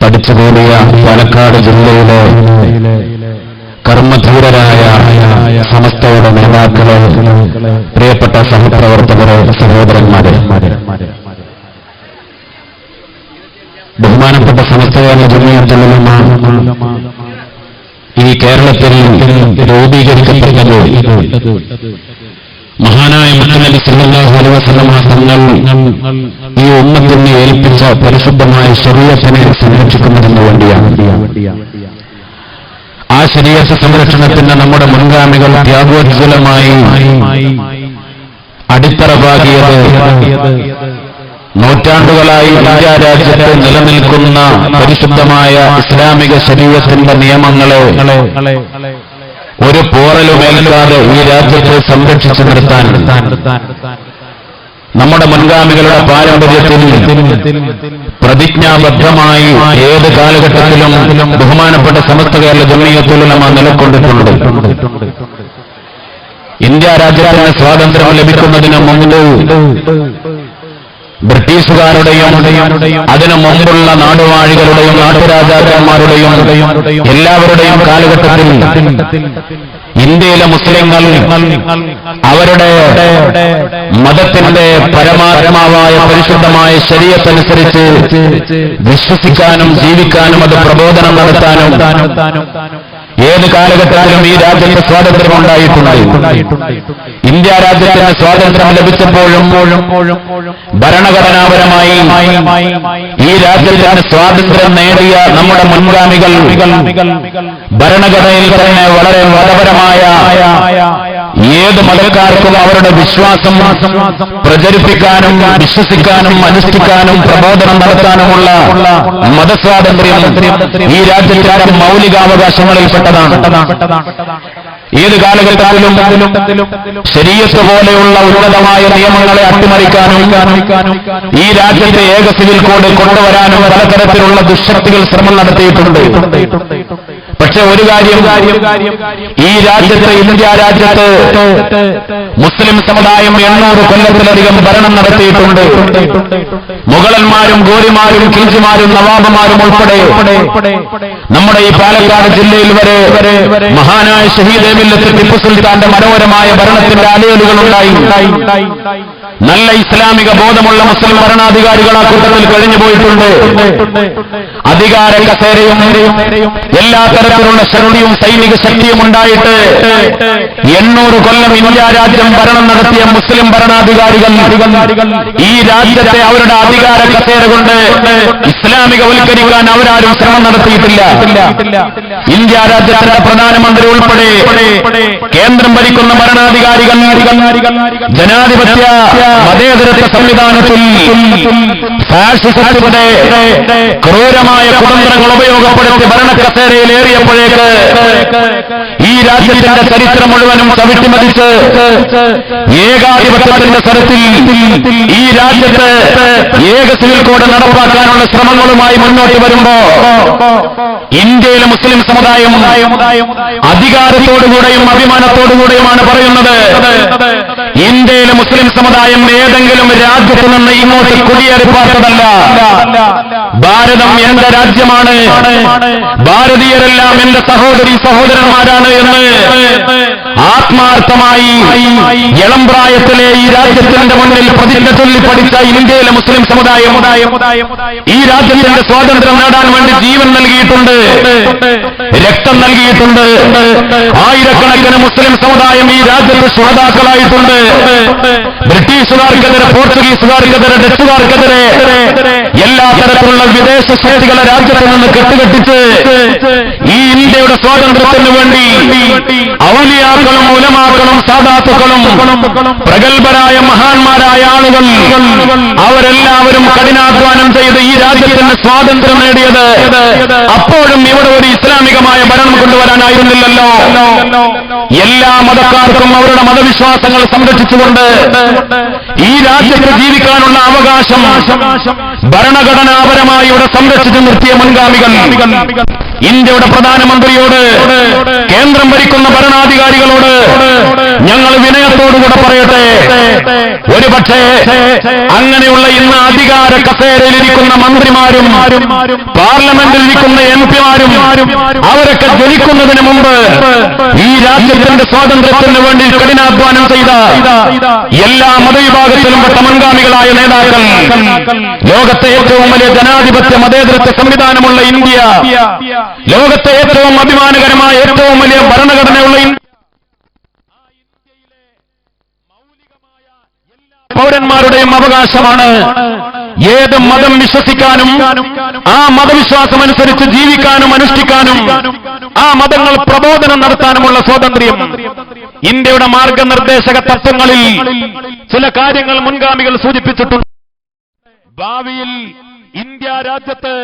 പഠിച്ചുകൂടിയ പാലക്കാട് ജില്ലയിലെ കർമ്മധീരരായ സമസ്തയുടെ നേതാക്കളെ പ്രിയപ്പെട്ട സഹപ്രവർത്തകരെ സഹോദരന്മാരെ. ബഹുമാനപ്പെട്ട സമസ്തയാണ് ജില്ലയും ഈ കേരളത്തിൽ രൂപീകരിക്കപ്പെട്ടത് മഹാനായ മുത്തനബി സല്ലല്ലാഹു അലൈഹി വസല്ലമ തങ്ങൾ ഈ ഉമ്മത്തിനെ ഏൽപ്പിച്ച പരിശുദ്ധമായ ശരീരത്തിനെ സംരക്ഷിക്കുന്നതിന് വേണ്ടിയാണ്. ആ ശരീര സംരക്ഷണത്തിന് നമ്മുടെ മുൻഗാമികൾ ത്യാഗോജ്വലമായി അടിത്തറ നൂറ്റാണ്ടുകളായി ഇന്ത്യ രാജ്യത്ത് നിലനിൽക്കുന്ന പരിശുദ്ധമായ ഇസ്ലാമിക ശരീരത്തിന്റെ നിയമങ്ങളെ ഒരു പോറലുമേൽക്കാതെ ഈ രാജ്യത്തെ സംരക്ഷിച്ചു നിർത്താൻ. നമ്മുടെ മുൻഗാമികളുടെ പാരമ്പര്യത്തിൽ പ്രതിജ്ഞാബദ്ധമായി ഏത് കാലഘട്ടത്തിലും ബഹുമാനപ്പെട്ട സമസ്ത കേരള ജമീയത്തുലമ നിലക്കൊണ്ടിട്ടുണ്ട്. ഇന്ത്യ രാജ്യത്തിന് സ്വാതന്ത്ര്യം ലഭിക്കുന്നതിന് മുമ്പ് ബ്രിട്ടീഷുകാരുടെയും അതിനു മുമ്പുള്ള നാടുവാഴികളുടെയും നാട്ടുരാജാക്കന്മാരുടെയും എല്ലാവരുടെയും കാലഘട്ടത്തിൽ ഇന്ത്യയിലെ മുസ്ലിങ്ങൾ അവരുടെ മതത്തിന്റെ പരമാത്മാവായ പരിശുദ്ധമായ ശരീരത്തനുസരിച്ച് വിശ്വസിക്കാനും ജീവിക്കാനും അത് പ്രബോധനം നടത്താനും ഏത് കാലഘട്ടത്തിലും ഈ രാജ്യത്ത് സ്വാതന്ത്ര്യം ഉണ്ടായിട്ടുണ്ട്. ഇന്ത്യ രാജ്യത്തിന് സ്വാതന്ത്ര്യം ലഭിച്ചപ്പോഴും ഭരണഘടനാപരമായി ഈ രാജ്യത്തിന് സ്വാതന്ത്ര്യം നേടിയ നമ്മുടെ മുൻഗാമികൾ ഭരണഘടനയിൽ തന്നെ വളരെ മതപരമായ ഏത് മതക്കാർക്കും അവരുടെ വിശ്വാസം പ്രചരിപ്പിക്കാനും വിശ്വസിക്കാനും അനുഷ്ഠിക്കാനും പ്രബോധനം നടത്താനുമുള്ള മതസ്വാതന്ത്ര്യം ഈ രാജ്യത്തിന്റെ മൗലികാവകാശങ്ങളിൽപ്പെട്ടതാണ്. ഏത് കാലഘട്ടത്തിലും ശരീരത്ത് പോലെയുള്ള ഉന്നതമായ നിയമങ്ങളെ അട്ടിമറിക്കാനും ഈ രാജ്യത്തെ ഏക സിവിൽ കോഡിൽ കൊണ്ടുവരാനും പലതരത്തിലുള്ള ദുഷ്ശക്തികൾ ശ്രമം നടത്തിയിട്ടുണ്ട്. പക്ഷെ ഒരു കാര്യം ഈ രാജ്യത്ത് ഇന്ത്യ രാജ്യത്ത് മുസ്ലിം സമുദായം എണ്ണൂറ് കൊല്ലത്തിലധികം ഭരണം നടത്തിയിട്ടുണ്ട്. മുഗളന്മാരും ഗോരിമാരും കിഞ്ചിമാരും നവാബുമാരും ഉൾപ്പെടെ നമ്മുടെ ഈ പാലക്കാട് ജില്ലയിൽ വരെ മഹാനായ ഷഹീദ് മില്ലത്ത് ടിപ്പു സുൽത്താന്റെ മനോഹരമായ ഭരണത്തിന്റെ അലയലുകൾ ഉണ്ടായി. നല്ല ഇസ്ലാമിക ബോധമുള്ള മുസ്ലിം ഭരണാധികാരികൾ ആ കൂട്ടത്തിൽ കഴിഞ്ഞു പോയിട്ടുണ്ട്. അധികാര കസേരയും എല്ലാ തരത്തിലുള്ള ശക്തിയും സൈനിക ശക്തിയും ഉണ്ടായിട്ട് എണ്ണൂറ് കൊല്ലം ഇന്ത്യ രാജ്യം ഭരണം നടത്തിയ മുസ്ലിം ഭരണാധികാരികൾ ഈ രാജ്യത്തെ അവരുടെ അധികാര കസേര കൊണ്ട് ഇസ്ലാമിക ഇസ്ലാമികവൽക്കരിക്കാൻ അവരാരും ശ്രമം നടത്തിയിട്ടില്ല. ഇന്ത്യ രാജ്യത്തിന്റെ പ്രധാനമന്ത്രി ഉൾപ്പെടെ കേന്ദ്രം ഭരിക്കുന്ന ഭരണാധികാരികൾ ജനാധിപത്യ മതേതരത്വ സംവിധാനത്തിൽ ഫാഷിസത്തിന്റെ ക്രൂരമായ കുതന്ത്രങ്ങൾ ഉപയോഗപ്പെടുത്തി ഭരണക്കസേരയിൽ ഏറിയപ്പോഴേക്ക് ഈ രാജ്യത്തിന്റെ ചരിത്രം മുഴുവനും ചവിട്ടിമതിച്ച് ഏകാധിപത്യത്തിന്റെ സ്ഥലത്തിൽ ഈ രാജ്യത്ത് ഏക സിവിൽ കോഡ് നടപ്പാക്കാനുള്ള ശ്രമങ്ങളുമായി മുന്നോട്ട് വരുമ്പോ ഇന്ത്യയിലെ മുസ്ലിം സമുദായം അധികാരത്തോടുകൂടെയും അഭിമാനത്തോടുകൂടെയുമാണ് പറയുന്നത്. ഇന്ത്യയിലെ മുസ്ലിം സമുദായം ഏതെങ്കിലും രാജ്യത്ത് നിന്ന് ഇങ്ങോട്ട് കുടിയേറി പാർത്തതല്ല ഭാരതം എന്റെ രാജ്യമാണ്. ഭാരതീയരെല്ലാം എന്റെ സഹോദരി സഹോദരന്മാരാണ് എന്ന് ആത്മാർത്ഥമായി ഇളംപ്രായത്തിലെ ഈ രാജ്യത്തിന്റെ മുന്നിൽ പ്രതിജ്ഞ ചൊല്ലി പഠിച്ച ഇന്ത്യയിലെ മുസ്ലിം സമുദായം ഈ രാജ്യത്തിന്റെ സ്വാതന്ത്ര്യം നേടാൻ വേണ്ടി ജീവൻ നൽകിയിട്ടുണ്ട്. രക്തം നൽകിയിട്ടുണ്ട്. ആയിരക്കണക്കിന് മുസ്ലിം സമുദായം ഈ രാജ്യത്ത് ശ്രോതാക്കളായിട്ടുണ്ട്. ബ്രിട്ടീഷുകാർക്കെതിരെ പോർച്ചുഗീസുകാർക്കെതിരെ ഡച്ചുകാർക്കെതിരെ എല്ലാ തരത്തിലുള്ള വിദേശ ശക്തികളെ രാജ്യത്ത് നിന്ന് കെട്ടുകെട്ടിച്ച് ഈ ഇന്ത്യയുടെ സ്വാതന്ത്ര്യത്തിന് വേണ്ടി ഔലിയാക്കളും ഉലമാക്കളും സാധാത്തുക്കളും പ്രഗത്ഭരായ മഹാന്മാരായ ആളുകൾ അവരെല്ലാവരും കഠിനാധ്വാനം ചെയ്ത് ഈ രാജ്യത്തിന് സ്വാതന്ത്ര്യം നേടിയത്. അപ്പോഴും ഇവിടെ ഒരു ഇസ്ലാമികമായ ഭരണം കൊണ്ടുവരാനായിരുന്നില്ലല്ലോ. എല്ലാ മതക്കാർക്കും അവരുടെ മതവിശ്വാസങ്ങൾ സംരക്ഷിച്ചുകൊണ്ട് ഈ രാജ്യത്ത് ജീവിക്കാനുള്ള അവകാശം ഭരണഘടനാപരമായി ഇവിടെ സംരക്ഷിച്ചു നിർത്തിയ മുൻഗാമികൾ. ഇന്ത്യയുടെ പ്രധാനമന്ത്രിയോട് കേന്ദ്രം ഭരിക്കുന്ന ഭരണാധികാരികളോട് ഞങ്ങൾ വിനയത്തോടുകൂടെ പറയട്ടെ. ഒരുപക്ഷേ അങ്ങനെയുള്ള ഇന്ന് അധികാര കസേരയിലിരിക്കുന്ന മന്ത്രിമാരും പാർലമെന്റിൽ ഇരിക്കുന്ന എം പിമാരും അവരൊക്കെ ജനിക്കുന്നതിന് മുമ്പ് ഈ രാജ്യത്തിന്റെ സ്വാതന്ത്ര്യത്തിന് വേണ്ടി കഠിനാധ്വാനം ചെയ്ത എല്ലാ മതവിഭാഗത്തിലും പെട്ട മുൻഗാമികളായ നേതാക്കൾ ലോകത്തെ ഏറ്റവും വലിയ ജനാധിപത്യ മതേതരത്വ സംവിധാനമുള്ള ഇന്ത്യ ലോകത്തെ ഏറ്റവും അഭിമാനകരമായ ഏറ്റവും വലിയ ഭരണഘടനയുള്ള പൗരന്മാരുടെയും അവകാശമാണ്. ഏത് മതം വിശ്വസിക്കാനും ആ മതവിശ്വാസം അനുസരിച്ച് ജീവിക്കാനും അനുഷ്ഠിക്കാനും ആ മതങ്ങൾ പ്രബോധനം നടത്താനുമുള്ള സ്വാതന്ത്ര്യം. ഇന്ത്യയുടെ മാർഗനിർദ്ദേശക തത്വങ്ങളിൽ ചില കാര്യങ്ങൾ മുൻഗാമികൾ സൂചിപ്പിച്ചിട്ടുണ്ട്. ഭാവിയിൽ ഇന്ത്യ രാജ്യത്ത്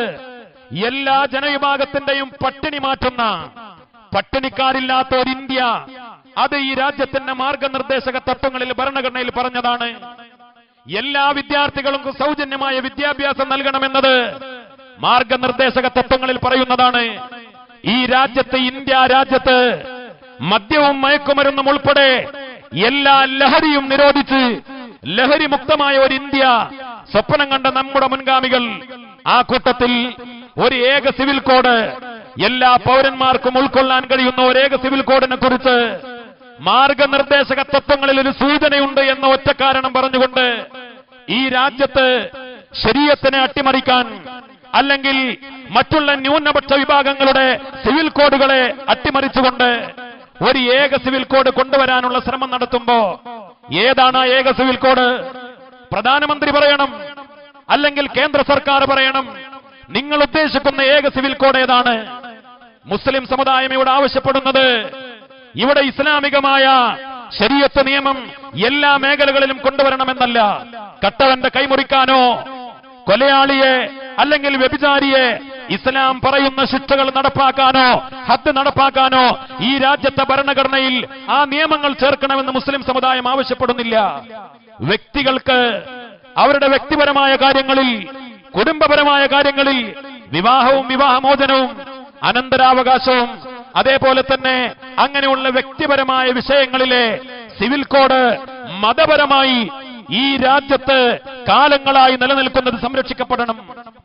എല്ലാ ജനവിഭാഗത്തിന്റെയും പട്ടിണി മാറ്റുന്ന പട്ടിണിക്കാരില്ലാത്ത ഒരു ഇന്ത്യ. അത് ഈ രാജ്യത്തിന്റെ മാർഗനിർദ്ദേശക തത്വങ്ങളിൽ ഭരണഘടനയിൽ പറഞ്ഞതാണ്. എല്ലാ വിദ്യാർത്ഥികൾക്കും സൗജന്യമായ വിദ്യാഭ്യാസം നൽകണമെന്നത് മാർഗനിർദ്ദേശക തത്വങ്ങളിൽ പറയുന്നതാണ്. ഈ രാജ്യത്ത് ഇന്ത്യ രാജ്യത്ത് മദ്യവും മയക്കുമരുന്നും ഉൾപ്പെടെ എല്ലാ ലഹരിയും നിരോധിച്ച് ലഹരി മുക്തമായ ഒരു ഇന്ത്യ സ്വപ്നം കണ്ട നമ്മുടെ മുൻഗാമികൾ ആ കൂട്ടത്തിൽ ഒരു ഏക സിവിൽ കോഡ് എല്ലാ പൗരന്മാർക്കും ഉൾക്കൊള്ളാൻ കഴിയുന്ന ഒരു ഏക സിവിൽ കോഡിനെ കുറിച്ച് മാർഗനിർദ്ദേശക തത്വങ്ങളിൽ ഒരു സൂചനയുണ്ട് എന്ന ഒറ്റ കാരണം പറഞ്ഞുകൊണ്ട് ഈ രാജ്യത്ത് ശരീരത്തിനെ അട്ടിമറിക്കാൻ അല്ലെങ്കിൽ മറ്റുള്ള ന്യൂനപക്ഷ വിഭാഗങ്ങളുടെ സിവിൽ കോഡുകളെ അട്ടിമറിച്ചുകൊണ്ട് ഒരു ഏക സിവിൽ കോഡ് കൊണ്ടുവരാനുള്ള ശ്രമം നടത്തുമ്പോ ഏതാണ് ആ ഏക സിവിൽ കോഡ്? പ്രധാനമന്ത്രി പറയണം അല്ലെങ്കിൽ കേന്ദ്ര സർക്കാർ പറയണം? നിങ്ങൾ ഉദ്ദേശിക്കുന്ന ഏക സിവിൽ കോഡ് ഏതാണ്? മുസ്ലിം സമുദായം ഇവിടെ ആവശ്യപ്പെടുന്നത്. ഇവിടെ ഇസ്ലാമികമായ ശരീരത്ത് നിയമം എല്ലാ മേഖലകളിലും കൊണ്ടുവരണമെന്നല്ല. കട്ടവന്റെ കൈമുറിക്കാനോ കൊലയാളിയെ അല്ലെങ്കിൽ വ്യഭിചാരിയെ ഇസ്ലാം പറയുന്ന ശിക്ഷകൾ നടപ്പാക്കാനോ ഹത്ത് നടപ്പാക്കാനോ ഈ രാജ്യത്തെ ഭരണഘടനയിൽ ആ നിയമങ്ങൾ ചേർക്കണമെന്ന് മുസ്ലിം സമുദായം ആവശ്യപ്പെടുന്നില്ല. വ്യക്തികൾക്ക് അവരുടെ വ്യക്തിപരമായ കാര്യങ്ങളിൽ കുടുംബപരമായ കാര്യങ്ങളിൽ വിവാഹവും വിവാഹമോചനവും അനന്തരാവകാശവും അതേപോലെ തന്നെ അങ്ങനെയുള്ള വ്യക്തിപരമായ വിഷയങ്ങളിലെ സിവിൽ കോഡ് മതപരമായി ഈ രാജ്യത്ത് കാലങ്ങളായി നിലനിൽക്കുന്നത് സംരക്ഷിക്കപ്പെടണം.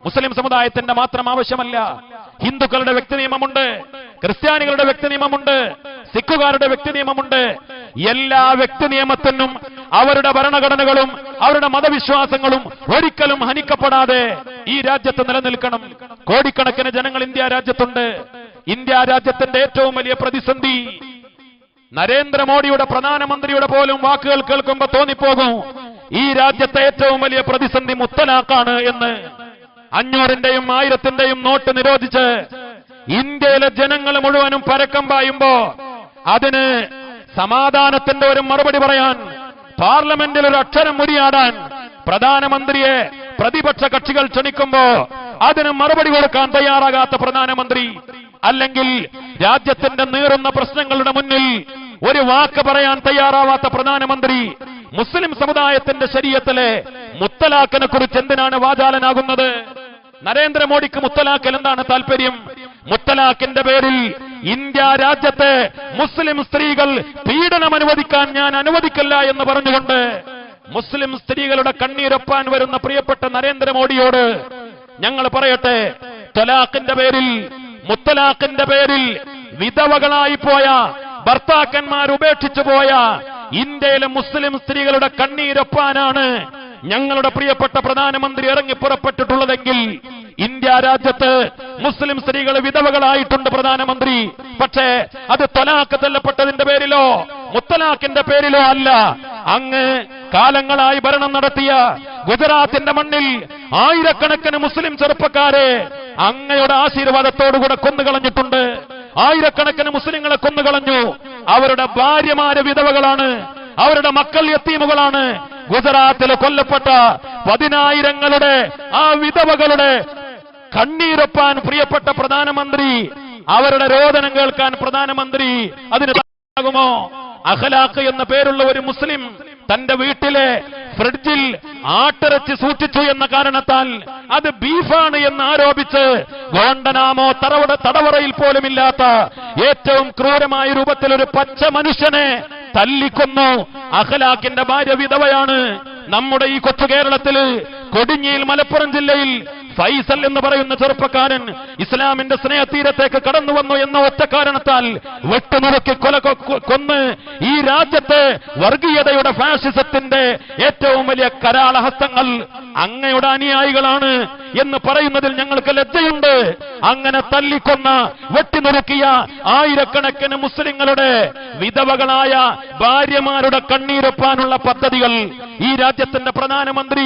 മുസ്ലിം സമുദായത്തിന്റെ മാത്രം ആവശ്യമല്ല. ഹിന്ദുക്കളുടെ വ്യക്തി നിയമമുണ്ട് ക്രിസ്ത്യാനികളുടെ വ്യക്തി നിയമമുണ്ട് സിഖുകാരുടെ വ്യക്തി നിയമമുണ്ട്. എല്ലാ വ്യക്തി നിയമത്തിനും അവരുടെ ഭരണഘടനകളും അവരുടെ മതവിശ്വാസങ്ങളും ഒരിക്കലും ഹനിക്കപ്പെടാതെ ഈ രാജ്യത്ത് നിലനിൽക്കണം. കോടിക്കണക്കിന് ജനങ്ങൾ ഇന്ത്യ രാജ്യത്തുണ്ട്. ഇന്ത്യ രാജ്യത്തിന്റെ ഏറ്റവും വലിയ പ്രതിസന്ധി നരേന്ദ്രമോദിയുടെ പ്രധാനമന്ത്രിയുടെ പോലും വാക്കുകൾ കേൾക്കുമ്പോൾ തോന്നിപ്പോകും. ഈ രാജ്യത്തെ ഏറ്റവും വലിയ പ്രതിസന്ധി മുത്തലാക്കാണ് എന്ന്. അഞ്ഞൂറിന്റെയും ആയിരത്തിന്റെയും നോട്ട് നിരോധിച്ച് ഇന്ത്യയിലെ ജനങ്ങൾ മുഴുവനും പരക്കം പായുമ്പോ അതിന് സമാധാനത്തിന്റെ ഒരു മറുപടി പറയാൻ പാർലമെന്റിൽ ഒരു അക്ഷരം മുരിയാടാൻ പ്രധാനമന്ത്രിയെ പ്രതിപക്ഷ കക്ഷികൾ ക്ഷണിക്കുമ്പോ അതിന് മറുപടി കൊടുക്കാൻ തയ്യാറാകാത്ത പ്രധാനമന്ത്രി അല്ലെങ്കിൽ രാജ്യത്തിന്റെ നീറുന്ന പ്രശ്നങ്ങളുടെ മുന്നിൽ ഒരു വാക്ക് പറയാൻ തയ്യാറാവാത്ത പ്രധാനമന്ത്രി മുസ്ലിം സമുദായത്തിന്റെ ശരീരത്തിലെ മുത്തലാഖിനെ കുറിച്ച് എന്തിനാണ് വാചാലനാകുന്നത്? നരേന്ദ്രമോദിക്ക് മുത്തലാഖിൽ എന്താണ് താല്പര്യം? മുത്തലാഖിന്റെ പേരിൽ ഇന്ത്യ രാജ്യത്തെ മുസ്ലിം സ്ത്രീകൾ പീഡനം അനുവദിക്കാൻ ഞാൻ അനുവദിക്കില്ല എന്ന് പറഞ്ഞുകൊണ്ട് മുസ്ലിം സ്ത്രീകളുടെ കണ്ണീരൊപ്പാൻ വരുന്ന പ്രിയപ്പെട്ട നരേന്ദ്രമോദിയോട് ഞങ്ങൾ പറയട്ടെ തൊലാഖിന്റെ പേരിൽ മുത്തലാഖിന്റെ പേരിൽ വിധവകളായി പോയ ഭർത്താക്കന്മാർ ഉപേക്ഷിച്ചു പോയ ഇന്ത്യയിലെ മുസ്ലിം സ്ത്രീകളുടെ കണ്ണീരൊപ്പാനാണ് ഞങ്ങളുടെ പ്രിയപ്പെട്ട പ്രധാനമന്ത്രി ഇറങ്ങി പുറപ്പെട്ടിട്ടുള്ളതെങ്കിൽ ഇന്ത്യ രാജ്യത്ത് മുസ്ലിം സ്ത്രീകൾ വിധവകളായിട്ടുണ്ട് പ്രധാനമന്ത്രി. പക്ഷേ അത് തൊലാക്ക് തല്ലപ്പെട്ടതിന്റെ പേരിലോ മുത്തലാഖിന്റെ പേരിലോ അല്ല. അങ്ങ് കാലങ്ങളായി ഭരണം നടത്തിയ ഗുജറാത്തിന്റെ മണ്ണിൽ ആയിരക്കണക്കിന് മുസ്ലിം ചെറുപ്പക്കാരെ അങ്ങയുടെ ആശീർവാദത്തോടുകൂടെ കൊന്നുകളഞ്ഞിട്ടുണ്ട്. ആയിരക്കണക്കിന് മുസ്ലിങ്ങളെ കൊന്നുകളഞ്ഞു. അവരുടെ ഭാര്യമാരെ വിധവകളാണ്. അവരുടെ മക്കൾ എത്തീമുകളാണ് ഗുജറാത്തിൽ കൊല്ലപ്പെട്ട പതിനായിരങ്ങളുടെ ആ വിധവകളുടെ കണ്ണീരൊപ്പാൻ പ്രിയപ്പെട്ട പ്രധാനമന്ത്രി അവരുടെ രോദനം കേൾക്കാൻ പ്രധാനമന്ത്രി അതിന് ആകുമോ അഖലാഖ് എന്ന പേരുള്ള ഒരു മുസ്ലിം തന്റെ വീട്ടിലെ ഫ്രിഡ്ജിൽ ആട്ടിറച്ചി സൂക്ഷിച്ചു എന്ന കാരണത്താൽ അത് ബീഫാണ് എന്ന് ആരോപിച്ച് ഗോണ്ടനാമോ തറവട തടവറയിൽ പോലുമില്ലാത്ത ഏറ്റവും ക്രൂരമായ രൂപത്തിൽ ഒരു പച്ച മനുഷ്യനെ തല്ലിക്കൊന്നു. അഖലാഖിന്റെ ഭാര്യ വിധവയാണ് നമ്മുടെ ഈ കൊച്ചു കേരളത്തിൽ കൊടിഞ്ഞിയിൽ മലപ്പുറം ജില്ലയിൽ ഫൈസൽ എന്ന് പറയുന്ന ചെറുപ്പക്കാരൻ ഇസ്ലാമിന്റെ സ്നേഹതീരത്തേക്ക് കടന്നു വന്നു എന്ന ഒറ്റ കാരണത്താൽ വെട്ടുനുറുക്കി കൊല കൊന്ന് ഈ രാജ്യത്തെ വർഗീയതയുടെ ഫാഷിസത്തിന്റെ ഏറ്റവും വലിയ കരാളഹസ്തങ്ങൾ അങ്ങയുടെ അനുയായികളാണ് എന്ന് പറയുന്നതിൽ ഞങ്ങൾക്ക് ലജ്ജയുണ്ട്. അങ്ങനെ തല്ലിക്കൊന്ന വെട്ടിനുറുക്കിയ ആയിരക്കണക്കിന് മുസ്ലിങ്ങളുടെ വിധവകളായ ഭാര്യമാരുടെ കണ്ണീരൊപ്പാനുള്ള പദ്ധതികൾ ഈ രാജ്യത്തിന്റെ പ്രധാനമന്ത്രി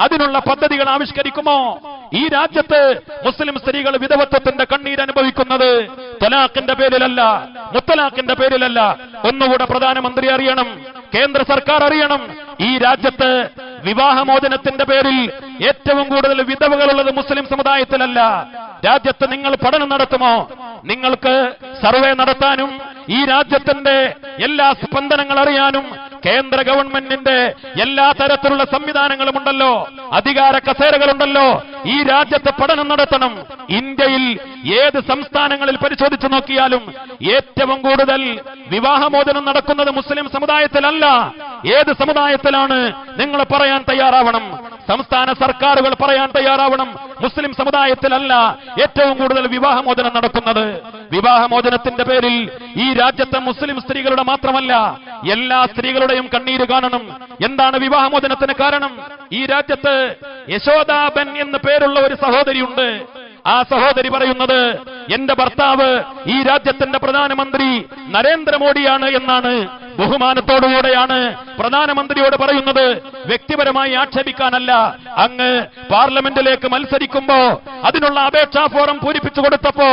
അതിനുള്ള പദ്ധതികൾ ആവിഷ്കരിക്കുമോ? ഈ രാജ്യത്ത് മുസ്ലിം സ്ത്രീകൾ വിധവത്വത്തിന്റെ കണ്ണീര് അനുഭവിക്കുന്നത് തൊലാഖിന്റെ പേരിലല്ല മുത്തലാഖിന്റെ പേരിലല്ല. ഒന്നുകൂടെ പ്രധാനമന്ത്രി അറിയണം കേന്ദ്ര സർക്കാർ അറിയണം. ഈ രാജ്യത്ത് വിവാഹമോചനത്തിന്റെ പേരിൽ ഏറ്റവും കൂടുതൽ വിധവകളുള്ളത് മുസ്ലിം സമുദായത്തിലല്ല. രാജ്യത്ത് നിങ്ങൾ പഠനം നടത്തുമോ? നിങ്ങൾക്ക് സർവേ നടത്താനും ഈ രാജ്യത്തിന്റെ എല്ലാ സ്പന്ദനങ്ങൾ അറിയാനും കേന്ദ്ര ഗവൺമെന്റിന്റെ എല്ലാ തരത്തിലുള്ള സംവിധാനങ്ങളും ഉണ്ടല്ലോ. അധികാര കസേരകളുണ്ടല്ലോ. ഈ രാജ്യത്ത് പഠനം നടത്തണം. ഇന്ത്യയിൽ ഏത് സംസ്ഥാനങ്ങളിൽ പരിശോധിച്ചു നോക്കിയാലും ഏറ്റവും കൂടുതൽ വിവാഹമോചനം നടക്കുന്നത് മുസ്ലിം സമുദായത്തിലല്ല. ഏത് സമുദായത്തിലാണ്? നിങ്ങൾ പറയാൻ തയ്യാറാവണം. സംസ്ഥാന സർക്കാരുകൾ പറയാൻ തയ്യാറാവണം. മുസ്ലിം സമുദായത്തിലല്ല ഏറ്റവും കൂടുതൽ വിവാഹമോചനം നടക്കുന്നത്. വിവാഹമോചനത്തിന്റെ പേരിൽ ഈ രാജ്യത്തെ മുസ്ലിം സ്ത്രീകളുടെ മാത്രമല്ല എല്ലാ സ്ത്രീകളുടെയും കണ്ണീര് കാണണം. എന്താണ് വിവാഹമോചനത്തിന് കാരണം? ഈ രാജ്യത്ത് യശോദാബൻ എന്ന് പേരുള്ള ഒരു സഹോദരിയുണ്ട്. ആ സഹോദരി പറയുന്നത് എന്റെ ഭർത്താവ് ഈ രാജ്യത്തിന്റെ പ്രധാനമന്ത്രി നരേന്ദ്രമോദിയാണ് എന്നാണ്. ബഹുമാനത്തോടുകൂടെയാണ് പ്രധാനമന്ത്രിയോട് പറയുന്നത്. വ്യക്തിപരമായി ആക്ഷേപിക്കാനല്ല. അങ്ങ് പാർലമെന്റിലേക്ക് മത്സരിക്കുമ്പോ അതിനുള്ള അപേക്ഷാ ഫോറം പൂരിപ്പിച്ചു കൊടുത്തപ്പോ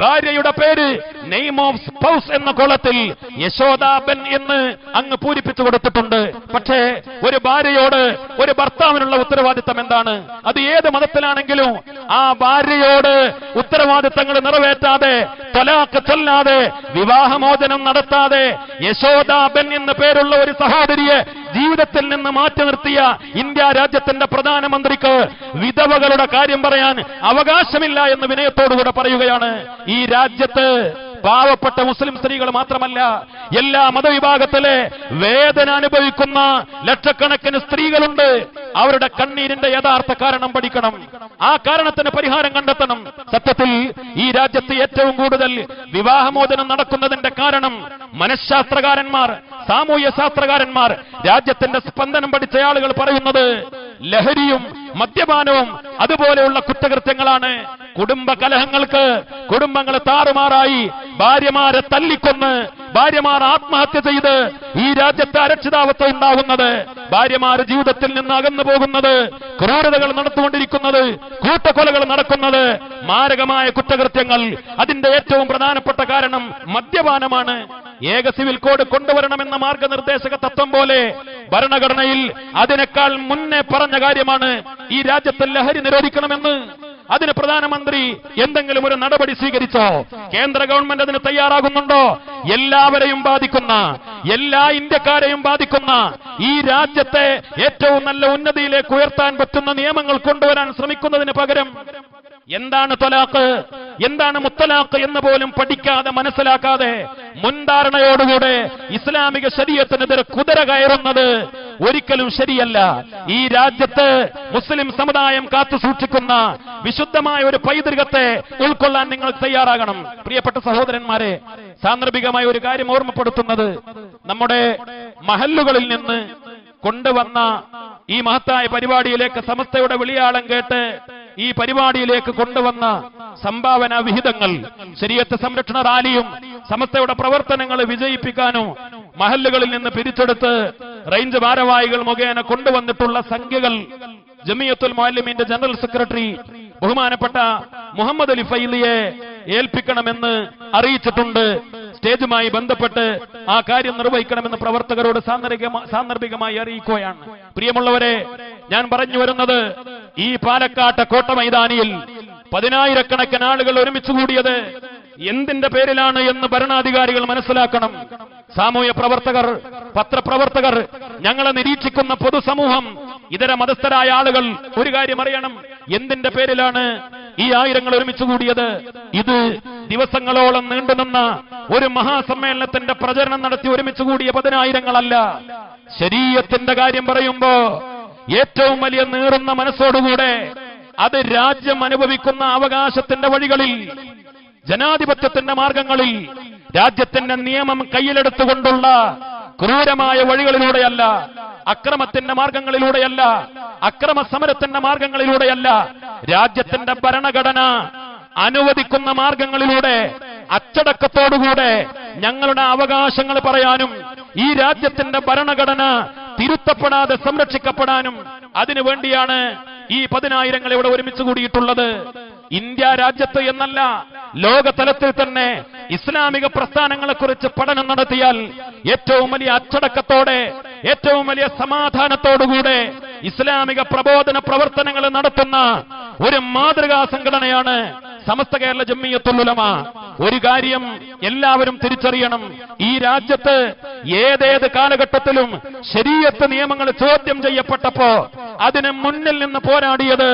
ഭാര്യയുടെ പേര് നെയിം ഓഫ് സ്പൗസ് എന്ന കോളത്തിൽ യശോദാബൻ എന്ന് അങ്ങ് പൂരിപ്പിച്ചു കൊടുത്തിട്ടുണ്ട്. പക്ഷേ ഒരു ഭാര്യയോട് ഒരു ഭർത്താവിനുള്ള ഉത്തരവാദിത്തം എന്താണ്? അത് ഏത് മതത്തിലാണെങ്കിലും ആ ഭാര്യയോട് ഉത്തരവാദിത്തങ്ങൾ നിറവേറ്റാതെ തൊലാക്ക് ചൊല്ലാതെ വിവാഹമോചനം നടത്താതെ യശോദാബൻ എന്ന പേരുള്ള ഒരു സഹോദരിയെ ജീവിതത്തിൽ നിന്ന് മാറ്റി നിർത്തിയ ഇന്ത്യ രാജ്യത്തിന്റെ പ്രധാനമന്ത്രിക്ക് വിധവകളുടെ കാര്യം പറയാൻ അവകാശമില്ല എന്ന് വിനയത്തോടുകൂടെ പറയുകയാണ്. ഈ രാജ്യത്ത് പാവപ്പെട്ട മുസ്ലിം സ്ത്രീകൾ മാത്രമല്ല എല്ലാ മതവിഭാഗത്തിലെ വേദന അനുഭവിക്കുന്ന ലക്ഷക്കണക്കിന് സ്ത്രീകളുണ്ട്. അവരുടെ കണ്ണീരിന്റെ യഥാർത്ഥ കാരണം പഠിക്കണം. ആ കാരണത്തിന് പരിഹാരം കണ്ടെത്തണം. സത്യത്തിൽ ഈ രാജ്യത്ത് ഏറ്റവും കൂടുതൽ വിവാഹമോചനം നടക്കുന്നതിന്റെ കാരണം മനഃശാസ്ത്രകാരന്മാർ സാമൂഹ്യ ശാസ്ത്രകാരന്മാർ രാജ്യത്തിന്റെ സ്പന്ദനം പഠിച്ച ആളുകൾ പറയുന്നത് ലഹരിയും മദ്യപാനവും അതുപോലെയുള്ള കുറ്റകൃത്യങ്ങളാണ്. കുടുംബ കലഹങ്ങൾക്ക് കുടുംബങ്ങൾ താറുമാറായി ഭാര്യമാരെ തല്ലിക്കൊന്ന് ഭാര്യമാർ ആത്മഹത്യ ചെയ്ത് ഈ രാജ്യത്തെ അരക്ഷിതാവസ്ഥ ഉണ്ടാകുന്നത് ഭാര്യമാർ ജീവിതത്തിൽ നിന്ന് അകന്നു പോകുന്നത് ക്രൂരതകൾ നടത്തുകൊണ്ടിരിക്കുന്നത് കൂട്ടക്കൊലകൾ നടക്കുന്നത് മാരകമായ കുറ്റകൃത്യങ്ങൾ. അതിന്റെ ഏറ്റവും പ്രധാനപ്പെട്ട കാരണം മദ്യപാനമാണ്. ഏക സിവിൽ കോഡ് കൊണ്ടുവരണമെന്ന മാർഗനിർദ്ദേശക തത്വം പോലെ ഭരണഘടനയിൽ അതിനേക്കാൾ മുന്നേ പറഞ്ഞ കാര്യമാണ് ഈ രാജ്യത്തെ ലഹരി നിരോധിക്കണമെന്ന്. അതിന് പ്രധാനമന്ത്രി എന്തെങ്കിലും ഒരു നടപടി സ്വീകരിച്ചോ? കേന്ദ്ര ഗവൺമെന്റ് അതിന് തയ്യാറാകുന്നുണ്ടോ? എല്ലാവരെയും ബാധിക്കുന്ന എല്ലാ ഇന്ത്യക്കാരെയും ബാധിക്കുന്ന ഈ രാജ്യത്തെ ഏറ്റവും നല്ല ഉന്നതിയിലേക്ക് ഉയർത്താൻ പറ്റുന്ന നിയമങ്ങൾ കൊണ്ടുവരാൻ ശ്രമിക്കുന്നതിന് പകരം എന്താണ് തൊലാക്ക് എന്താണ് മുത്തലാക്ക് എന്ന് പോലും പഠിക്കാതെ മനസ്സിലാക്കാതെ മുൻധാരണയോടുകൂടെ ഇസ്ലാമിക ശരീരത്തിനെതിരെ കുതിര കയറുന്നത് ഒരിക്കലും ശരിയല്ല. ഈ രാജ്യത്ത് മുസ്ലിം സമുദായം കാത്തു സൂക്ഷിക്കുന്ന വിശുദ്ധമായ ഒരു പൈതൃകത്തെ ഉൾക്കൊള്ളാൻ നിങ്ങൾ തയ്യാറാകണം. പ്രിയപ്പെട്ട സഹോദരന്മാരെ സാന്ദർഭികമായ ഒരു കാര്യം ഓർമ്മപ്പെടുത്തുന്നത് നമ്മുടെ മഹല്ലുകളിൽ നിന്ന് കൊണ്ടുവന്ന ഈ മഹത്തായ പരിപാടിയിലേക്ക് സമസ്തയുടെ വിളിയാളം കേട്ട് ഈ പരിപാടിയിലേക്ക് കൊണ്ടുവന്ന സംഭാവന വിഹിതങ്ങൾ ശരീരത്തെ സംരക്ഷണ റാലിയും സമസ്തയുടെ പ്രവർത്തനങ്ങൾ വിജയിപ്പിക്കാനും മഹല്ലുകളിൽ നിന്ന് പിരിച്ചെടുത്ത് റേഞ്ച് ഭാരവാഹികൾ മുഖേന കൊണ്ടുവന്നിട്ടുള്ള സംഖ്യകൾ ജമിയത്തുൽ മുഅല്ലിമീന്റെ ജനറൽ സെക്രട്ടറി ബഹുമാനപ്പെട്ട മുഹമ്മദ് അലി ഫൈലിയെ ഏൽപ്പിക്കണമെന്ന് അറിയിച്ചിട്ടുണ്ട്. സ്റ്റേജുമായി ബന്ധപ്പെട്ട് ആ കാര്യം നിർവഹിക്കണമെന്ന് പ്രവർത്തകരോട് സാന്ദർഭികമായി അറിയിക്കുകയാണ്. പ്രിയമുള്ളവരെ ഞാൻ പറഞ്ഞു വരുന്നത് ഈ പാലക്കാട്ടെ കോട്ട മൈതാനിയിൽ പതിനായിരക്കണക്കിന് ആളുകൾ ഒരുമിച്ച് കൂടിയത് എന്തിന്റെ പേരിലാണ് എന്ന് ഭരണാധികാരികൾ മനസ്സിലാക്കണം. സാമൂഹ്യ പ്രവർത്തകർ പത്രപ്രവർത്തകർ ഞങ്ങളെ നിരീക്ഷിക്കുന്ന പൊതുസമൂഹം ഇതര മതസ്ഥരായ ആളുകൾ ഒരു കാര്യം അറിയണം. എന്തിന്റെ പേരിലാണ് ഈ ആയിരങ്ങൾ ഒരുമിച്ച് കൂടിയത്? ഇത് ദിവസങ്ങളോളം നീണ്ടുനിന്ന ഒരു മഹാസമ്മേളനത്തിന്റെ പ്രചരണം നടത്തി ഒരുമിച്ച് കൂടിയ പതിനായിരങ്ങളല്ല. ശരീരത്തിന്റെ കാര്യം പറയുമ്പോ ഏറ്റവും വലിയ നീറുന്ന മനസ്സോടുകൂടെ അത് രാജ്യം അനുഭവിക്കുന്ന അവകാശത്തിന്റെ വഴികളിൽ ജനാധിപത്യത്തിന്റെ മാർഗങ്ങളിൽ രാജ്യത്തിന്റെ നിയമം കയ്യിലെടുത്തുകൊണ്ടുള്ള ക്രൂരമായ വഴികളിലൂടെയല്ല അക്രമത്തിന്റെ മാർഗങ്ങളിലൂടെയല്ല അക്രമ സമരത്തിന്റെ മാർഗങ്ങളിലൂടെയല്ല രാജ്യത്തിന്റെ ഭരണഘടന അനുവദിക്കുന്ന മാർഗങ്ങളിലൂടെ അച്ചടക്കത്തോടുകൂടെ ഞങ്ങളുടെ അവകാശങ്ങൾ പറയാനും ഈ രാജ്യത്തിന്റെ ഭരണഘടന തിരുത്തപ്പെടാതെ സംരക്ഷിക്കപ്പെടാനും അതിനുവേണ്ടിയാണ് ഈ പതിനായിരങ്ങൾ ഇവിടെ ഒരുമിച്ച് കൂടിയിട്ടുള്ളത്. ഇന്ത്യ രാജ്യത്ത് എന്നല്ല ലോകതലത്തിൽ തന്നെ ഇസ്ലാമിക പ്രസ്ഥാനങ്ങളെ കുറിച്ച് പഠനം നടത്തിയാൽ ഏറ്റവും വലിയ അച്ചടക്കത്തോടെ ഏറ്റവും വലിയ സമാധാനത്തോടുകൂടെ ഇസ്ലാമിക പ്രബോധന പ്രവർത്തനങ്ങൾ നടത്തുന്ന ഒരു മാതൃകാ സംഘടനയാണ് സമസ്ത കേരള ജമ്മിയത്തുലുലമ ഒരു കാര്യം എല്ലാവരും തിരിച്ചറിയണം. ഈ രാജ്യത്ത് ഏതേത് കാലഘട്ടത്തിലും ശരീരത്ത് നിയമങ്ങൾ ചോദ്യം ചെയ്യപ്പെട്ടപ്പോ അതിന് മുന്നിൽ നിന്ന് പോരാടിയത്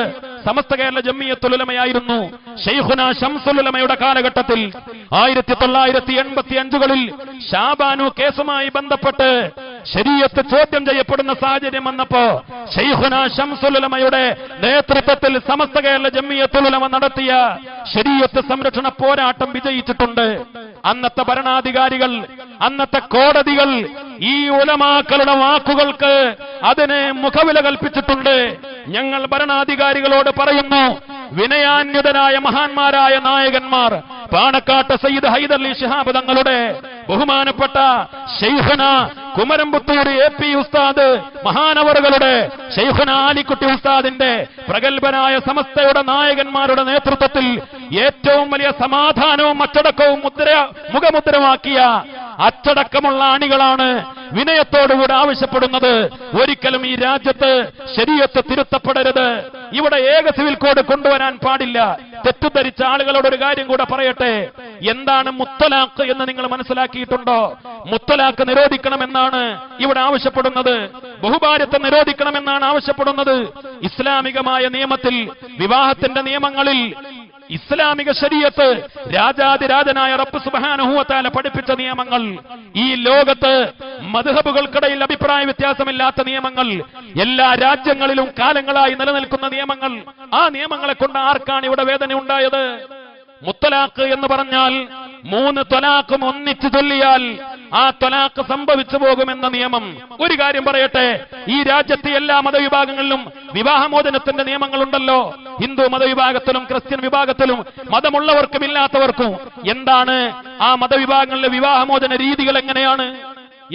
സമസ്ത കേരള ജമ്മിയത്തുലമയായിരുന്നു ഷെയ്ഖുന ഷംസുലമയുടെ കാലഘട്ടത്തിൽ ആയിരത്തി തൊള്ളായിരത്തി എൺപത്തി അഞ്ചുകളിൽ ഷാബാനു കേസുമായി ബന്ധപ്പെട്ട് ശരീരത്ത് ചോദ്യം ചെയ്യപ്പെടുന്ന സാഹചര്യം വന്നപ്പോ ഷെയ്ഖുന ശംസുലമയുടെ നേതൃത്വത്തിൽ സമസ്ത കേരള ജമ്മിയത്തുലമ നടത്തിയ ശരീരത്ത് സംരക്ഷണ പോരാട്ടം വിജയിച്ചിട്ടുണ്ട്. അന്നത്തെ ഭരണാധികാരികൾ അന്നത്തെ കോടതികൾ ഈ ഉലമാക്കളുടെ വാക്കുകൾക്ക് അതിനെ മുഖവില കൽപ്പിച്ചിട്ടുണ്ട്. ഞങ്ങൾ ഭരണാധികാരികളോട് പറയുന്നു വിനയാന്യുതരായ മഹാന്മാരായ നായകന്മാർ പാണക്കാട്ട് സയ്യിദ് ഹൈദർലി ശിഹാബ് തങ്ങളുടെ ബഹുമാനപ്പെട്ട ഷെയ്ഖന കുമരംപുത്തൂർ എ പി ഉസ്താദ് മഹാനവറുകളുടെ ഷെയ്ഖുന ആലിക്കുട്ടി ഉസ്താദിന്റെ പ്രഗത്ഭനായ സമസ്തയുടെ നായകന്മാരുടെ നേതൃത്വത്തിൽ ഏറ്റവും വലിയ സമാധാനവും അച്ചടക്കവും മുദ്ര മുഖമുദ്രമാക്കിയ അച്ചടക്കമുള്ള അണികളാണ് വിനയത്തോടുകൂടെ ആവശ്യപ്പെടുന്നത്. ഒരിക്കലും ഈ രാജ്യത്ത് ശരീരത്ത് തിരുത്തപ്പെടരുത്. ഇവിടെ ഏക സിവിൽ കോഡ് കൊണ്ടുവരാൻ പാടില്ല. തെറ്റിദ്ധരിച്ച ആളുകളോട് ഒരു കാര്യം കൂടെ പറയട്ടെ. എന്താണ് മുത്തലാഖ് എന്ന് നിങ്ങൾ മനസ്സിലാക്കിയിട്ടുണ്ടോ? മുത്തലാഖ് നിരോധിക്കണമെന്നാണ് ഇവിടെ ആവശ്യപ്പെടുന്നത്. ബഹുഭാര്യത്തെ നിരോധിക്കണമെന്നാണ് ആവശ്യപ്പെടുന്നത്. ഇസ്ലാമികമായ നിയമത്തിൽ വിവാഹത്തിന്റെ നിയമങ്ങളിൽ ഇസ്ലാമിക ശരീരത്ത് രാജാതിരാജനായ റബ്ബ് സുബാനഹുവത്താല പഠിപ്പിച്ച നിയമങ്ങൾ. ഈ ലോകത്ത് മധുഹബുകൾക്കിടയിൽ അഭിപ്രായ വ്യത്യാസമില്ലാത്ത നിയമങ്ങൾ. എല്ലാ രാജ്യങ്ങളിലും കാലങ്ങളായി നിലനിൽക്കുന്ന നിയമങ്ങൾ. ആ നിയമങ്ങളെ കൊണ്ട് ആർക്കാണ് ഇവിടെ വേദന ഉണ്ടായത് മുത്തലാഖ് എന്ന് പറഞ്ഞാൽ മൂന്ന് തൊലാഖും ഒന്നിച്ചു ചൊല്ലിയാൽ ആ തൊലാഖ് സംഭവിച്ചു പോകുമെന്ന നിയമം. ഒരു കാര്യം പറയട്ടെ ഈ രാജ്യത്തെ എല്ലാ മതവിഭാഗങ്ങളിലും വിവാഹമോചനത്തിന്റെ നിയമങ്ങളുണ്ടല്ലോ. ഹിന്ദു മതവിഭാഗത്തിലും ക്രിസ്ത്യൻ വിഭാഗത്തിലും മതമുള്ളവർക്കും ഇല്ലാത്തവർക്കും എന്താണ്? ആ മതവിഭാഗങ്ങളിലെ വിവാഹമോചന രീതികൾ എങ്ങനെയാണ്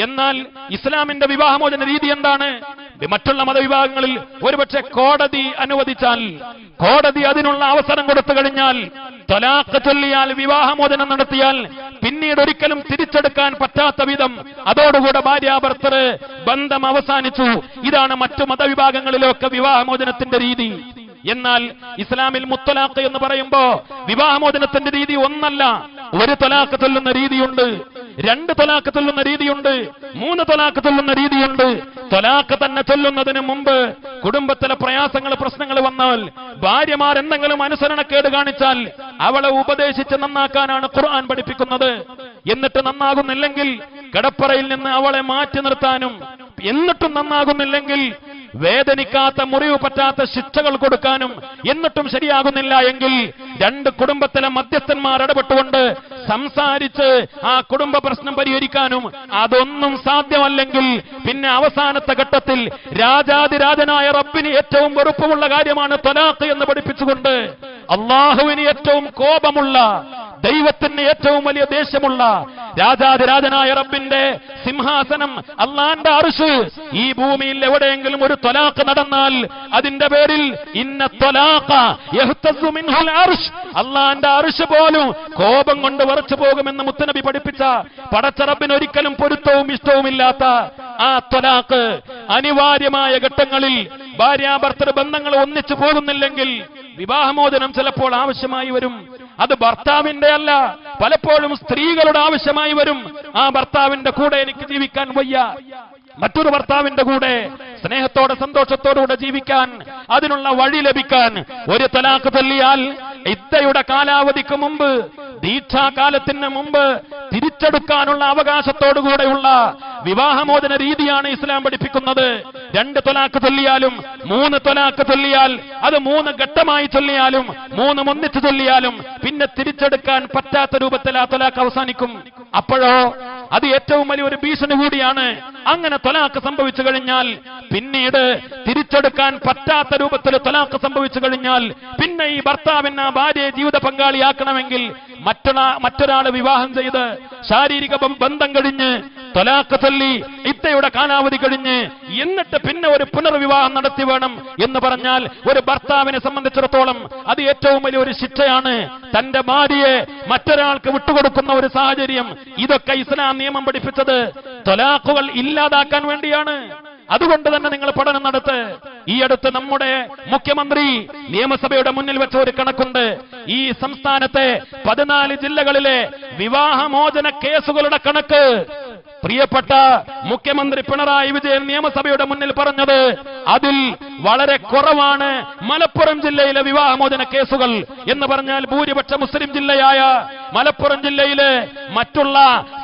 എന്നാൽ ഇസ്ലാമിന്റെ വിവാഹമോചന രീതി എന്താണ്? മറ്റുള്ള മതവിഭാഗങ്ങളിൽ ഒരുപക്ഷെ കോടതി അനുവദിച്ചാൽ കോടതി അതിനുള്ള അവസരം കൊടുത്തു കഴിഞ്ഞാൽ തൊലാക്ക് ചൊല്ലിയാൽ വിവാഹമോചനം നടത്തിയാൽ പിന്നീട് ഒരിക്കലും തിരിച്ചെടുക്കാൻ പറ്റാത്ത വിധം അതോടുകൂടെ ഭാര്യാഭർത്തർ ബന്ധം അവസാനിച്ചു. ഇതാണ് മറ്റു മതവിഭാഗങ്ങളിലൊക്കെ വിവാഹമോചനത്തിന്റെ രീതി. എന്നാൽ ഇസ്ലാമിൽ മുത്തലാഖ് എന്ന് പറയുമ്പോ വിവാഹമോചനത്തിന്റെ രീതി ഒന്നല്ല ഒരു തൊലാക്ക് ചൊല്ലുന്ന രീതിയുണ്ട്. രണ്ട് തൊലാക്ക് ചൊല്ലുന്ന രീതിയുണ്ട്. മൂന്ന് തൊലാക്ക് ചൊല്ലുന്ന രീതിയുണ്ട്. തൊലാക്ക് തന്നെ ചൊല്ലുന്നതിന് മുമ്പ് കുടുംബത്തിലെ പ്രയാസങ്ങൾ പ്രശ്നങ്ങൾ വന്നാൽ ഭാര്യമാർ എന്തെങ്കിലും അനുസരണക്കേട് കാണിച്ചാൽ അവളെ ഉപദേശിച്ച് നന്നാക്കാനാണ് ഖുർആൻ പഠിപ്പിക്കുന്നത്. എന്നിട്ട് നന്നാകുന്നില്ലെങ്കിൽ കിടപ്പറയിൽ നിന്ന് അവളെ മാറ്റി നിർത്താനും എന്നിട്ടും നന്നാകുന്നില്ലെങ്കിൽ വേദനിക്കാത്ത മുറിവ് പറ്റാത്ത ശിക്ഷകൾ കൊടുക്കാനും എന്നിട്ടും ശരിയാകുന്നില്ല എങ്കിൽ രണ്ട് കുടുംബത്തിലെ മധ്യസ്ഥന്മാർ ഇടപെട്ടുകൊണ്ട് സംസാരിച്ച് ആ കുടുംബ പ്രശ്നം പരിഹരിക്കാനും അതൊന്നും സാധ്യമല്ലെങ്കിൽ പിന്നെ അവസാനത്തെ ഘട്ടത്തിൽ രാജാതിരാജനായ റബ്ബിന് ഏറ്റവും വെറുപ്പമുള്ള കാര്യമാണ് തൊലാഖ് എന്ന് പഠിപ്പിച്ചുകൊണ്ട് അള്ളാഹുവിന് ഏറ്റവും കോപമുള്ള ദൈവത്തിന് ഏറ്റവും വലിയ ദേഷ്യമുള്ള രാജാതിരാജനായ റബ്ബിന്റെ സിംഹാസനം അള്ളാന്റെ അർഷ് ഈ ഭൂമിയിൽ എവിടെയെങ്കിലും ഒരു തൊലാക്ക് നടന്നാൽ അതിന്റെ പേരിൽ ഇന്ന തൊലാക്ക അള്ളാന്റെ അർഷ് പോലും കോപം കൊണ്ട് വറച്ചു പോകുമെന്ന് മുത്തനബി പഠിപ്പിച്ച പടച്ചറബിന് ഒരിക്കലും പൊരുത്തവും ഇഷ്ടവുമില്ലാത്ത ആ തൊലാക്ക് അനിവാര്യമായ ഘട്ടങ്ങളിൽ ഭാര്യാഭർത്തൃ ബന്ധങ്ങൾ ഒന്നിച്ചു പോകുന്നില്ലെങ്കിൽ വിവാഹമോചനം ചിലപ്പോൾ ആവശ്യമായി വരും. അത് ഭർത്താവിന്റെ അല്ല. പലപ്പോഴും സ്ത്രീകളുടെ ആവശ്യമായി വരും. ആ ഭർത്താവിന്റെ കൂടെ എനിക്ക് ജീവിക്കാൻ വയ്യ. മറ്റൊരു ഭർത്താവിന്റെ കൂടെ സ്നേഹത്തോടെ സന്തോഷത്തോടുകൂടെ ജീവിക്കാൻ അതിനുള്ള വഴി ലഭിക്കാൻ ഒരു തലാക്ക് തല്ലിയാൽ ഇത്തയുടെ കാലാവധിക്ക് മുമ്പ് ദീക്ഷാകാലത്തിന് മുമ്പ് തിരിച്ചെടുക്കാനുള്ള അവകാശത്തോടുകൂടെയുള്ള വിവാഹമോചന രീതിയാണ് ഇസ്ലാം പഠിപ്പിക്കുന്നത്. രണ്ട് തൊലാക്ക് ചൊല്ലിയാലും മൂന്ന് തൊലാക്ക് ചൊല്ലിയാൽ അത് മൂന്ന് ഘട്ടമായി ചൊല്ലിയാലും മൂന്ന് ഒന്നിച്ച് ചൊല്ലിയാലും പിന്നെ തിരിച്ചെടുക്കാൻ പറ്റാത്ത രൂപത്തിൽ ആ തൊലാക്ക് അവസാനിക്കും. അപ്പോഴോ? അത് ഏറ്റവും വലിയൊരു ഭീഷണി കൂടിയാണ്. അങ്ങനെ തൊലാക്ക് സംഭവിച്ചു കഴിഞ്ഞാൽ പിന്നീട് തിരിച്ചെടുക്കാൻ പറ്റാത്ത രൂപത്തിൽ തൊലാക്ക് സംഭവിച്ചു കഴിഞ്ഞാൽ പിന്നെ ഈ ഭർത്താവിന് ആ ഭാര്യയെ ജീവിത പങ്കാളിയാക്കണമെങ്കിൽ മറ്റൊരാ മറ്റൊരാളെ വിവാഹം ചെയ്ത് ശാരീരിക ബന്ധം കഴിഞ്ഞ് തൊലാക്ക് തല്ലി ഇത്തയുടെ കാലാവധി കഴിഞ്ഞ് എന്നിട്ട് പിന്നെ ഒരു പുനർവിവാഹം നടത്തി വേണം എന്ന് പറഞ്ഞാൽ ഒരു ഭർത്താവിനെ സംബന്ധിച്ചിടത്തോളം അത് ഏറ്റവും വലിയ ഒരു ശിക്ഷയാണ്. തന്റെ ഭാര്യയെ മറ്റൊരാൾക്ക് വിട്ടുകൊടുക്കുന്ന ഒരു സാഹചര്യം. ഇതൊക്കെ ഇസ്ലാം നിയമം പഠിപ്പിച്ചത് തൊലാക്കുകൾ ഇല്ലാതാക്കാൻ വേണ്ടിയാണ്. അതുകൊണ്ട് തന്നെ നിങ്ങൾ പഠനം നടത്ത്. ഈ അടുത്ത് നമ്മുടെ മുഖ്യമന്ത്രി നിയമസഭയുടെ മുന്നിൽ വെച്ച ഒരു കണക്കുണ്ട്. ഈ സംസ്ഥാനത്തെ പതിനാല് ജില്ലകളിലെ വിവാഹമോചന കേസുകളുടെ കണക്ക്. പ്രിയപ്പെട്ട മുഖ്യമന്ത്രി പിണറായി വിജയൻ നിയമസഭയുടെ മുന്നിൽ പറഞ്ഞത് അതിൽ വളരെ കുറവാണ് മലപ്പുറം ജില്ലയിലെ വിവാഹമോചന കേസുകൾ. എന്ന് പറഞ്ഞാൽ ഭൂരിപക്ഷ മുസ്ലിം ജില്ലയായ മലപ്പുറം ജില്ലയിലെ മറ്റുള്ള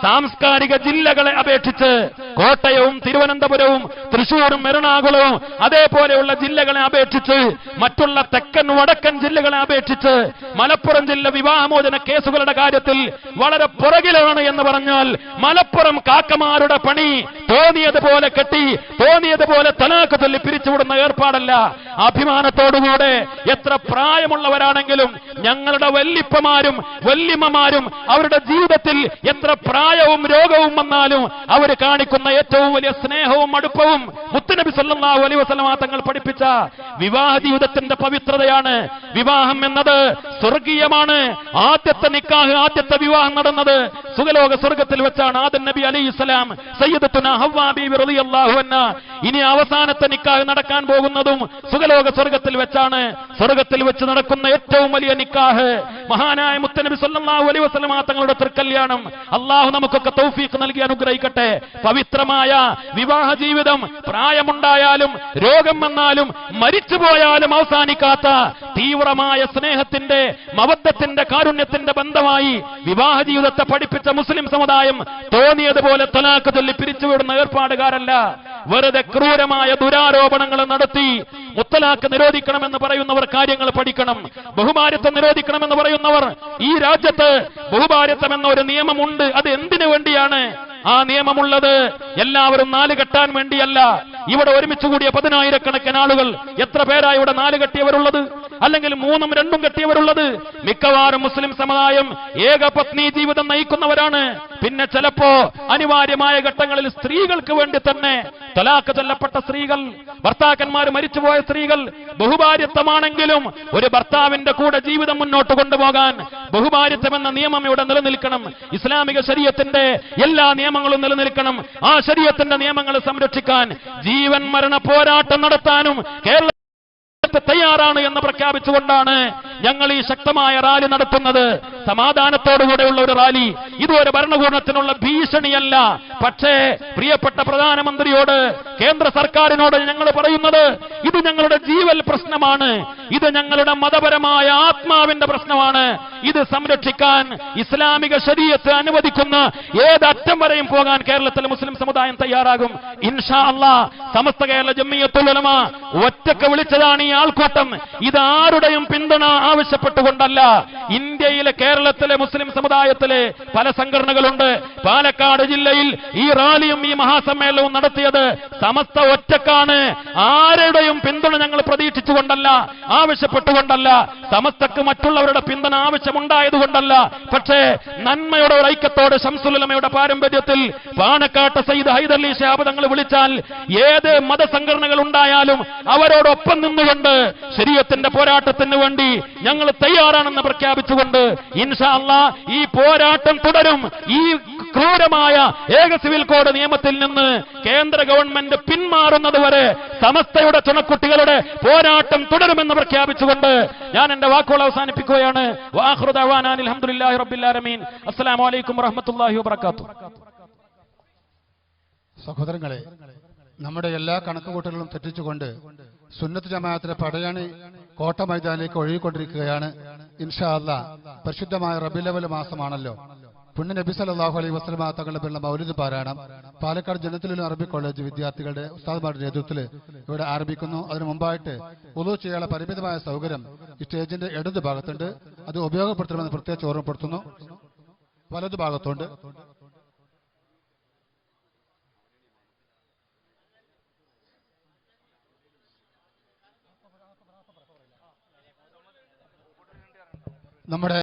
സാംസ്കാരിക ജില്ലകളെ അപേക്ഷിച്ച് കോട്ടയവും തിരുവനന്തപുരവും തൃശൂരും എറണാകുളവും അതേപോലെയുള്ള ജില്ലകളെ അപേക്ഷിച്ച് മറ്റുള്ള തെക്കൻ വടക്കൻ ജില്ലകളെ അപേക്ഷിച്ച് മലപ്പുറം ജില്ല വിവാഹമോചന കേസുകളുടെ കാര്യത്തിൽ വളരെ പുറകിലാണ് എന്ന് പറഞ്ഞാൽ മലപ്പുറം കാക്കമാരുടെ പണി തോന്നിയതുപോലെ കെട്ടി തോന്നിയതുപോലെ തലാക്ക് തല്ലി പിരിച്ചുവിടുന്ന ഏർപ്പാടല്ല. അഭിമാനത്തോടുകൂടെ എത്ര പ്രായമുള്ളവരാണെങ്കിലും ഞങ്ങളുടെ വല്ലിപ്പമാരും വല്യമ്മമാരും അവരുടെ ജീവിതത്തിൽ എത്ര പ്രായവും രോഗവും വന്നാലും അവർ കാണിക്കുന്ന ഏറ്റവും വലിയ സ്നേഹവും അടുപ്പവും മുത്തുനബി സല്ലല്ലാഹു അലൈഹി വസല്ലമ തങ്ങൾ പഠിപ്പിച്ച വിവാഹ ജീവിതത്തിന്റെ പവിത്രതയാണ് വിവാഹം എന്നത് സ്വർഗീയമാണ്. ആദ്യത്തെ നിക്കാഹ് ആദ്യത്തെ വിവാഹം നടന്നത് സുഖലോക സ്വർഗത്തിൽ വെച്ചാണ് ആദൻ നബി അലൈഹി സ്വലാം സയ്യിദത്തുന ഹവ്വാ റളിയല്ലാഹു അൻഹ. ഇനി അവസാനത്തെ നിക്കാഹ് നടക്കാൻ പോകുന്നതും സുഖലോക സ്വർഗത്തിൽ വെച്ചാണ് സ്വർഗത്തിൽ വെച്ച് നടക്കുന്ന ഏറ്റവും വലിയ നിക്കാഹ്. മഹാനായ മുത്തനബി സല്ലല്ലാഹു അലൈഹി വസല്ലമ തങ്ങളുടെ തൃക്കല്യാണം. അള്ളാഹു നമുക്കൊക്കെ തൗഫീഖ് നൽകി അനുഗ്രഹിക്കട്ടെ. പവിത്രമായ വിവാഹ ജീവിതം പ്രായമുണ്ടായാലും രോഗം വന്നാലും മരിച്ചുപോയാലും അവസാനിക്കാത്ത തീവ്രമായ സ്നേഹത്തിന്റെ മവദ്ധത്തിന്റെ കാരുണ്യത്തിന്റെ ബന്ധമായി വിവാഹ ജീവിതത്തെ പഠിപ്പിച്ച മുസ്ലിം സമുദായം തോന്നിയതുപോലെ തൊലാക്ക് ചൊല്ലി പിരിച്ചുവിടുന്ന ഏർപ്പാടുകാരല്ല. വെറുതെ ക്രൂരമായ ദുരാരോപണങ്ങൾ നടത്തി മുത്തലാക്ക് നിരോധിക്കണമെന്ന് പറയുന്നവർ കാര്യങ്ങൾ പഠിക്കണം. ബഹുഭാര്യത്വം നിരോധിക്കണമെന്ന് പറയുന്നവർ ഈ രാജ്യത്ത് ബഹുഭാര്യത്വം എന്ന ഒരു നിയമമുണ്ട്. അത് എന്തിനു വേണ്ടിയാണ്? ആ നിയമമുള്ളത് എല്ലാവരും നാല് കെട്ടാൻ വേണ്ടിയല്ല. ഇവിടെ ഒരുമിച്ച് കൂടിയ പതിനായിരക്കണക്കിന് ആളുകൾ എത്ര പേരായി ഇവിടെ നാല് കെട്ടിയവരുള്ളത്? അല്ലെങ്കിൽ മൂന്നും രണ്ടും കെട്ടിയവരുള്ളത്? മിക്കവാറും മുസ്ലിം സമുദായം ഏകപത്നി ജീവിതം നയിക്കുന്നവരാണ്. പിന്നെ ചിലപ്പോ അനിവാര്യമായ ഘട്ടങ്ങളിൽ സ്ത്രീകൾക്ക് വേണ്ടി തന്നെ തലാക്ക് ചൊല്ലപ്പെട്ട സ്ത്രീകൾ ഭർത്താക്കന്മാർ മരിച്ചുപോയ സ്ത്രീകൾ ബഹുഭാര്യത്വമാണെങ്കിലും ഒരു ഭർത്താവിന്റെ കൂടെ ജീവിതം മുന്നോട്ട് കൊണ്ടുപോകാൻ ബഹുഭാര്യത്വം എന്ന നിയമം ഇവിടെ നിലനിൽക്കണം. ഇസ്ലാമിക ശരീരത്തിന്റെ എല്ലാ നിയമങ്ങളും നിലനിൽക്കണം. ആ ശരീരത്തിന്റെ നിയമങ്ങൾ സംരക്ഷിക്കാൻ ജീവൻ മരണ പോരാട്ടം നടത്താനും കേരള തയ്യാറാണ് എന്ന് പ്രഖ്യാപിച്ചുകൊണ്ടാണ് ഞങ്ങൾ ഈ ശക്തമായ റാലി നടത്തുന്നത്. സമാധാനത്തോടുകൂടെയുള്ള ഒരു റാലി. ഇത് ഒരു ഭരണകൂടത്തിനുള്ള ഭീഷണിയല്ല. പക്ഷേ പ്രിയപ്പെട്ട പ്രധാനമന്ത്രിയോട് കേന്ദ്ര സർക്കാരിനോട് ഞങ്ങൾ പറയുന്നത് ഇത് ഞങ്ങളുടെ ജീവൽ പ്രശ്നമാണ്. ഇത് ഞങ്ങളുടെ മതപരമായ ആത്മാവിന്റെ പ്രശ്നമാണ്. ഇത് സംരക്ഷിക്കാൻ ഇസ്ലാമിക ശരീരത്തെ അനുവദിക്കുന്ന ഏതറ്റം വരെയും പോകാൻ കേരളത്തിലെ മുസ്ലിം സമുദായം തയ്യാറാകും. ഇൻഷാ അള്ളാ സമസ്ത കേരള ജമ്മിയത്തുലമ ഒറ്റയ്ക്ക് വിളിച്ചതാണ് ഈ ആൾക്കൂട്ടം. ഇത് ആരുടെയും പിന്തുണ ആവശ്യപ്പെട്ടുകൊണ്ടല്ല. ഇന്ത്യയിലെ കേരളത്തിലെ മുസ്ലിം സമുദായത്തിലെ പല സംഘടനകളുണ്ട്. പാലക്കാട് ജില്ലയിൽ ഈ റാലിയും ഈ മഹാസമ്മേളനവും നടത്തിയത് സമസ്ത ഒറ്റക്കാണ്. ആരുടെയും പിന്തുണ ഞങ്ങൾ പ്രതീക്ഷിച്ചുകൊണ്ടല്ല ആവശ്യപ്പെട്ടുകൊണ്ടല്ല. സമസ്തക്ക് മറ്റുള്ളവരുടെ പിന്തുണ ആവശ്യമുണ്ടായതുകൊണ്ടല്ല. പക്ഷേ നന്മയുടെ ഒരു ഐക്യത്തോടെ ശംസുലമയുടെ പാരമ്പര്യത്തിൽ പാണക്കാട്ട് സയ്യിദ് ഹൈദർലി തങ്ങൾ വിളിച്ചാൽ ഏത് മതസംഘടനകൾ ഉണ്ടായാലും അവരോടൊപ്പം നിന്നുകൊണ്ട് ശരീരത്തിന്റെ പോരാട്ടത്തിന് വേണ്ടി ഞങ്ങൾ തയ്യാറാണെന്ന് പ്രഖ്യാപിച്ചുകൊണ്ട് ഇൻഷാ ഈ പോരാട്ടം തുടരും. ഈ ക്രൂരമായ ഏക സിവിൽ കോഡ് നിയമത്തിൽ നിന്ന് കേന്ദ്ര ഗവൺമെന്റ് പിന്മാറുന്നത് വരെ സമസ്തയുടെ ചുണക്കുട്ടികളുടെ പോരാട്ടം തുടരുമെന്ന് പ്രഖ്യാപിച്ചുകൊണ്ട് ഞാൻ എന്റെ വാക്കുകൾ അവസാനിപ്പിക്കുകയാണ്. സഹോദരങ്ങളെ നമ്മുടെ എല്ലാ കണക്കുകൂട്ടലുകളും തെറ്റിച്ചുകൊണ്ട് സുന്നത്ത് ജമാഅത്തിന്റെ പടയണി കോട്ട മൈതാനിലേക്ക് ഒഴുകിക്കൊണ്ടിരിക്കുകയാണ്. ഇൻഷാല്ല പരിശുദ്ധമായ റബിലവൽ മാസമാണല്ലോ. പുണ്യ നബി സല്ലല്ലാഹു അലൈഹി വസല്ലമ തങ്ങളുടെ പേരുള്ള മൗലിദ് പാരായണം പാലക്കാട് ജനത്തിലുള്ള അറബി കോളേജ് വിദ്യാർത്ഥികളുടെ ഉസ്താദ്മാരുടെ നേതൃത്വത്തിൽ ഇവിടെ ആരംഭിക്കുന്നു. അതിനു മുമ്പായിട്ട് ഉദു ചെയ്യാനുള്ള പരിമിതമായ സൗകര്യം ഈ സ്റ്റേജിന്റെ ഇടതു ഭാഗത്തുണ്ട് അത് ഉപയോഗപ്പെടുത്തണമെന്ന് പ്രത്യേകിച്ച് ഓർമ്മപ്പെടുത്തുന്നു. വലതു ഭാഗത്തുണ്ട് നമ്മുടെ